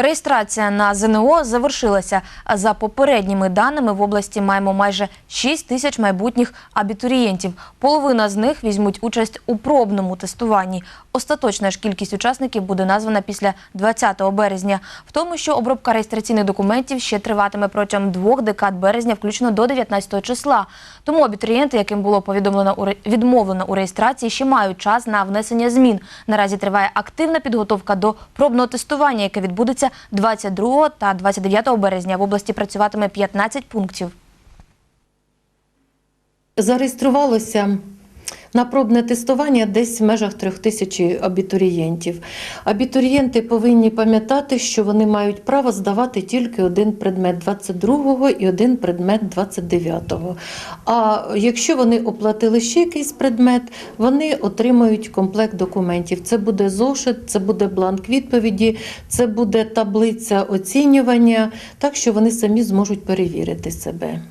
Реєстрація на ЗНО завершилася. За попередніми даними в області маємо майже 6 тисяч майбутніх абітурієнтів. Половина з них візьмуть участь у пробному тестуванні. Остаточна ж кількість учасників буде названа після 20 березня. В тому, що обробка реєстраційних документів ще триватиме протягом двох декад березня, включно до 19 числа. Тому абітурієнти, яким було повідомлено відмовлено у реєстрації, ще мають час на внесення змін. Наразі триває активна підготовка до пробного тестування, яке відбудеться 22 та 29 березня. В області працюватиме 15 пунктів. Зареєструвалося на пробне тестування десь в межах трьох тисяч абітурієнтів. Абітурієнти повинні пам'ятати, що вони мають право здавати тільки один предмет 22-го і один предмет 29-го. А якщо вони оплатили ще якийсь предмет, вони отримають комплект документів. Це буде зошит, це буде бланк відповіді, це буде таблиця оцінювання, так що вони самі зможуть перевірити себе.